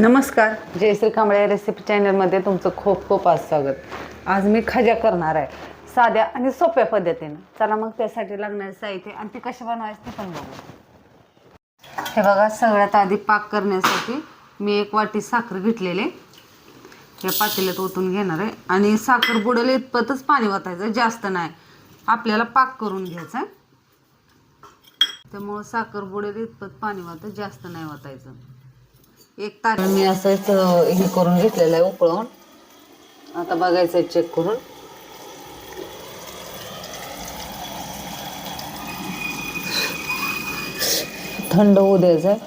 नमस्कार. जयश्री कांबळे रेसिपी चॅनलमध्ये तुमचं खूप खूप आज स्वागत. आज मी खज्या करणार आहे. साध्या आणि सोप्या पद्धतीनं. चला मग त्यासाठी लागणारे साहित्य आणि ती कशी बनवायची ते पण बघू. हे बघा सगळ्यात आधी पाक करण्यासाठी मी एक वाटी साखर घेतलेले. या पातेल्यात ओतून घेणार आहे. आणि साखर बुडेल इतपतच पाणी ओतायचं जास्त नाही. आपल्याला पाक करून घ्यायचा. आहे. त्यामुळं साखर बुडेल इतपत पाणी वाहतं जास्त नाही वाटायचं एक तार मी असंच हे करून घेतलेलं आहे उकळून आता बघायचं आहे चेक करून. थंड होऊ द्यायचं आहे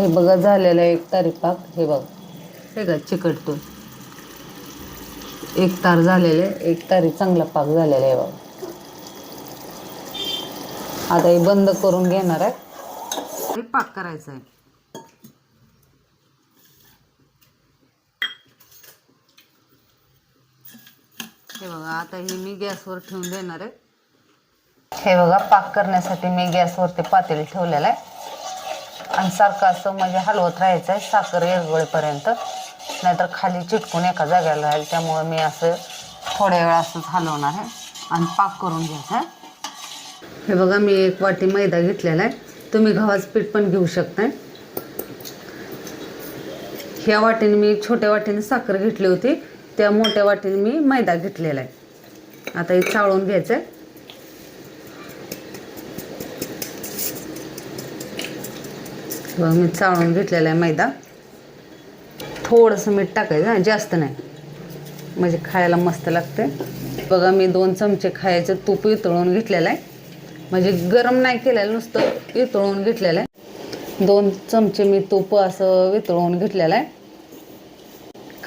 हे बघा झालेलं आहे एक तारी पाक. हे बघ हे का चिकटतो एक तार झालेले एक तारी चांगला पाक झालेला आहे बघा. आता हे बंद करून घेणार आहे. हे पाक करायचं आहे. हे बघा आता हे मी गॅसवर ठेवून देणार आहे. हे बघा पाक करण्यासाठी मी गॅसवरती पातेली ठेवलेलं आहे. आणि सारखं असं म्हणजे हलवत राहायचं आहे साखर येरगळेपर्यंत. नाहीतर खाली चिटकून एका जाग्याला राहील त्यामुळे मी असं थोड्या वेळ असंच हलवणार आहे आणि पाक करून घ्यायचा आहे. हे बघा मी एक वाटी मैदा घेतलेला आहे. तुम्ही गव्हाचं पीठ पण घेऊ शकताय. ह्या वाटीने मी छोट्या वाटीने साखर घेतली होती. त्या मोठ्या वाटीने मी मैदा घेतलेला आहे. आता हे चाळून घ्यायचं आहे बघा मी चाळून घेतलेला आहे मैदा. थोडंसं मीठ टाकायचं हा, जास्त नाही. म्हणजे खायला मस्त लागते बघा मी दोन चमचे खायचं तूप वितळून घेतलेलं आहे. म्हणजे गरम नाही केलेलं नुसतं वितळून घेतलेलं आहे. दोन चमचे मी तूप असं वितळून घेतलेलं आहे.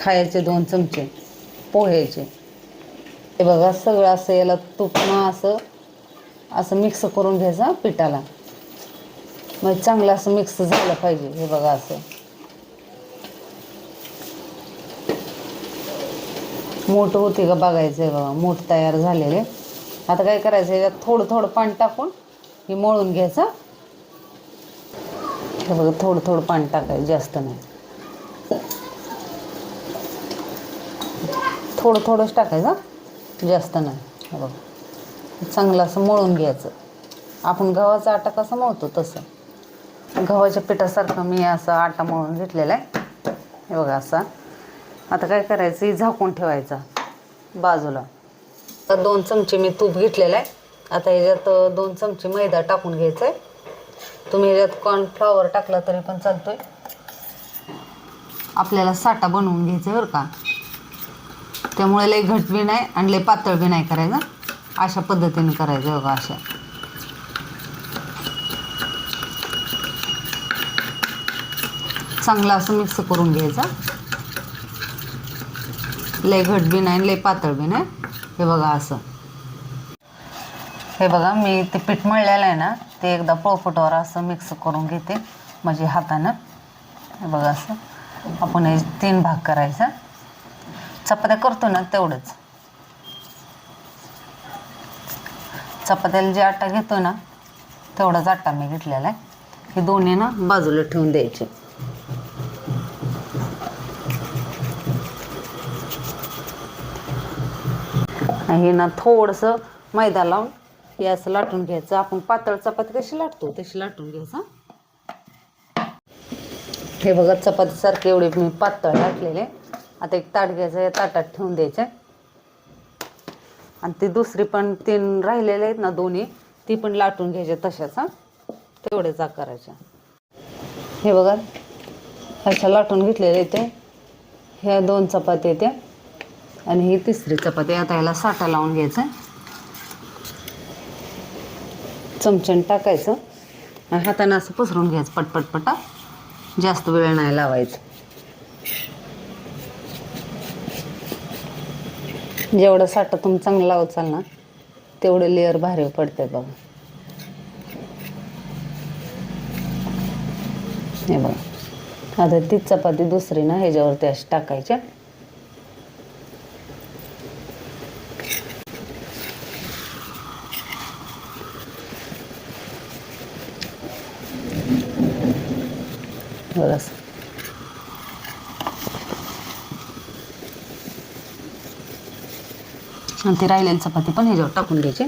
खायचे दोन चमचे पोह्याचे. हे बघा सगळं असं याला तुपणं असं असं मिक्स करून घ्यायचं पिठाला. मग चांगलं असं मिक्स झालं पाहिजे हे बघा असं. मोठ होते का बघायचं आहे बघा मोठ तयार झालेले. आता काय करायचं याच्यात थोडं थोडं पाणी टाकून हे मळून घ्यायचं. हे बघा थोडं थोडं पाणी टाकायचं जास्त नाही. थोडं थोडंच टाकायचं जास्त नाही. बघा. चांगलं असं मळून घ्यायचं. आपण गव्हाचा आटा कसा मळतो तसं. गव्हाच्या पिठासारखं मी असं आटा मळून घेतलेला आहे. हे बघा असा. आता काय करायचं? ही झाकून ठेवायचा बाजूला. आता दोन चमचे मी तूप घेतलेलं आहे. आता ह्याच्यात दोन चमचे मैदा टाकून घ्यायचा आहे तुम्ही ह्याच्यात कॉर्नफ्लॉवर टाकला तरी पण चालतोय. आपल्याला साठा बनवून घ्यायचा आहे बरं का. त्यामुळे लई घट बी नाही आणि लई पातळ बी नाही करायचं. अशा पद्धतीने करायचं बघा अशा. चांगलं असं मिक्स करून घ्यायचा. लय घट बी नाही लय पातळ बी नाही. हे बघा असं. हे बघा मी ते पीठ मळलेलं आहे ना ते एकदा पोळपटवर असं मिक्स करून घेते म्हणजे हातानं. हे बघा असं. आपण हे तीन भाग करायचा. चपात्या करतो ना तेवढंच. चपात्याला जे आटा घेतो ना तेवढाच आटा मी घेतलेला आहे. हे दोन्ही ना बाजूला ठेवून द्यायचे. हे ना थोडंसं मैदा लावून हे असं लाटून घ्यायचं. आपण पातळ चपाती कशी लाटतो तशी लाटून घ्यायचं हे. बघा चपातीसारखे एवढे मी पातळ लाटलेले आता एक ताट घ्यायचं या ताटात ठेवून द्यायचं. आणि ती दुसरी पण तीन राहिलेले आहेत ना दोन्ही ती पण लाटून घ्यायच्या तशाच हां. तेवढेच आकाराच्या हे बघा अशा लाटून घेतलेले ते. ह्या दोन चपाती येते आणि ही तिसरी चपाती आता याला साठा लावून घ्यायचा. चमचन टाकायचं. आणि हाताने असं पसरून घ्यायचं पटपटपटा जास्त वेळ नाही लावायचं. जेवढं साठा तुम्ही चांगलं उचाल ना तेवढे लेअर भारी पडते बघा. हे बघा. आता तीच चपाती दुसरी ना ह्याच्यावरती अशी टाकायच्या बरं आणि ती राहिलेली चपाती पण ह्याच्यावर टाकून घ्यायची.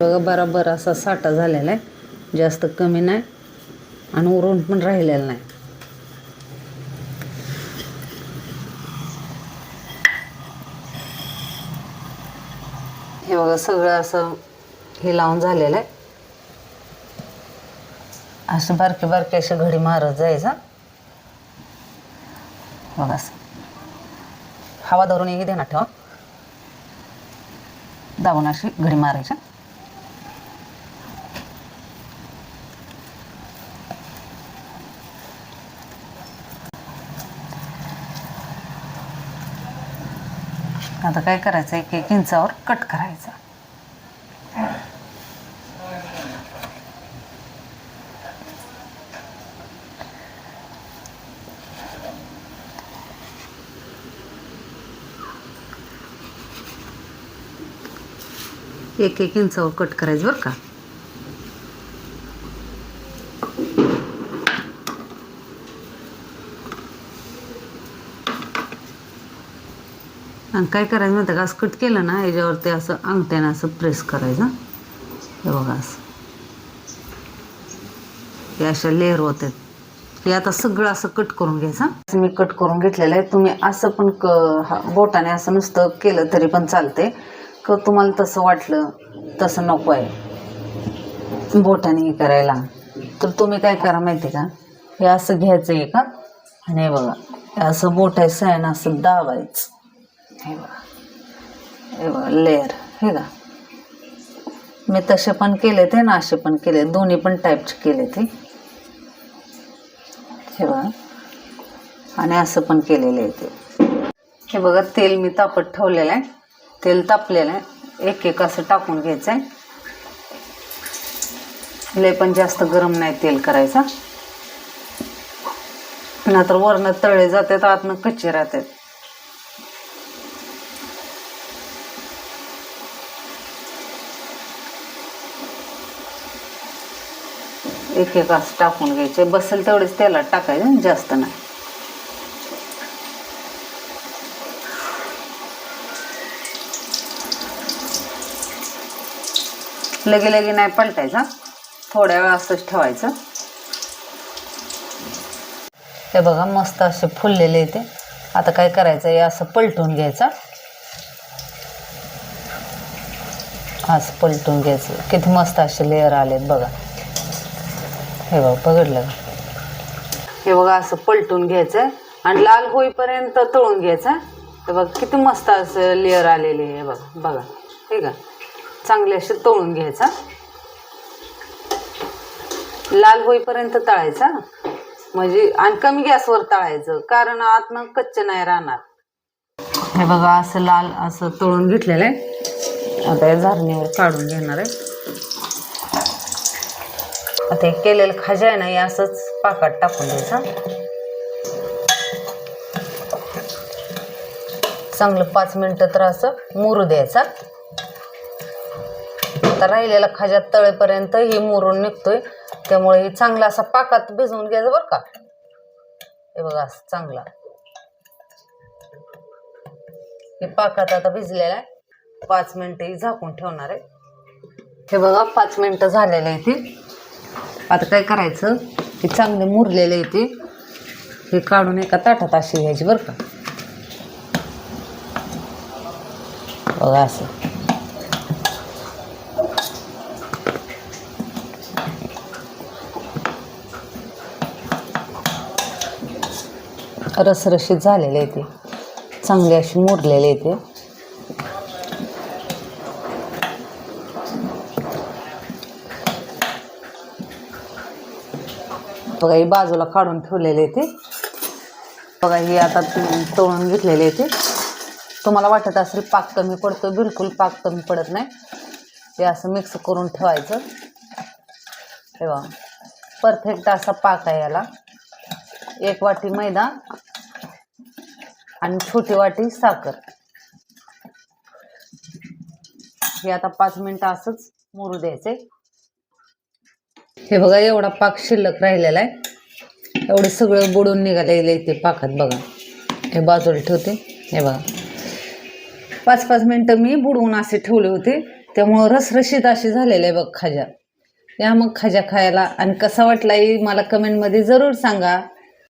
बघा बराबर असा साठा झालेला आहे. जास्त कमी नाही आणि उरून पण राहिलेला नाही. हे बघा सगळं असं हे लावून झालेलं आहे. असं बारके बारके असे घडी मारत जायचं. बघा असं. हवा धरून एक देणार ठेवा. दाबून अशी घडी मारायच्या आता काय करायचं? एक एक इंचावर कट करायचा. एक एक इंचावर कट करायचं बरं का? आणि काय करायचं माहिती का? असं कट केलं ना याच्यावरती असं अंगठ्यानं असं प्रेस करायचं. हे बघा असं. हे अशा लेअर होतात हे आता सगळं असं कट करून घ्यायचं असं मी कट करून घेतलेलं आहे. तुम्ही असं पण क हा- बोटाने असं नुसतं केलं तरी पण चालते क तुम्हाला तसं वाटलं तसं नको आहे. बोटाने हे करायला. तर तुम्ही काय करा माहिती आहे का? हे असं घ्यायचं आहे का? आणि बघा असं बोटायचं आहे ना असं दाबायचं. हे बघा लेअर हे का मी तसे पण केले ते ना असे पण केले. दोन्ही पण टाईपचे केले ते. हे बघा. आणि असं पण केलेलं आहे ते. हे बघा तेल मी तापत ठेवलेलं आहे. तेल तापलेलं आहे. एक एक असं टाकून घ्यायचं आहे लय पण जास्त गरम नाही तेल करायचं. नाहीतर वरनं तळे जातात आतनं कच्चे राहतात. एक एक असं टाकून घ्यायचे. बसेल तेवढेच तेलात टाकायचं जास्त नाही. लगे लगे नाही पलटायचा थोड्या वेळ असंच ठेवायचं. हे बघा मस्त असे फुललेले ते. आता काय करायचं हे असं पलटून घ्यायचं. असं पलटून घ्यायचं. किती मस्त असे लेअर आलेत बघा. हे बघा पकडलं हे बघा असं पलटून घ्यायचं आणि लाल होईपर्यंत तळून घ्यायचं तर बघा किती मस्त असं लेअर आलेले आहे बघा बघा. हे का? चांगले असे तळून घ्यायचा. लाल होईपर्यंत तळायचा. म्हणजे आणि कमी गॅसवर तळायचं कारण आतनं कच्च नाही राहणार. हे बघा असं लाल असं तळून घेतलेलं आहे. आता या झारणीवर काढून घेणार आहे. आता हे केलेलं खाजा आहे ना हे असंच पाकात टाकून द्यायचं. चांगलं पाच मिनटं तर असं मुरू द्यायचा. आता राहिलेला खाजा तळेपर्यंत हे मुरून निघतोय. त्यामुळे हे चांगला असा पाकात भिजवून घ्यायचं बरं का. हे बघा असं चांगला. हे पाकात आता भिजलेला आहे. पाच मिनटं ही झाकून ठेवणार आहे. हे बघा पाच मिनटं झालेले आहे ते. आता काय करायचं? हे चांगले मुरलेले आहे ते. हे काढून एका ताटात अशी घ्यायची बरं का. बघा असं. रसरशीत झालेले येते ते. चांगले असे मुरलेले आहे ते बघा ही बाजूला काढून ठेवलेले ते. बघा ही आता तळून घेतलेले ते. तुम्हाला वाटत असेल पाक कमी पडतो बिलकुल पाक कमी पडत नाही. ते असं मिक्स करून ठेवायचं. तेव्हा परफेक्ट असा पाक आहे याला. एक वाटी मैदा आणि छोटी वाटी साखर. हे आता पाच मिनिटं असंच मुरू द्यायचे. हे बघा एवढा पाक शिल्लक राहिलेला आहे. एवढं सगळं बुडून निघालेलं आहे ते पाकात बघा. हे बाजूला ठेवते. हे बघा. पाच पाच मिनटं मी बुडवून असे ठेवले होते. त्यामुळं रसरशीत अशी झालेले आहे बघ खाजा. या मग खाजा खायला. आणि कसा वाटलाही मला कमेंटमध्ये जरूर सांगा.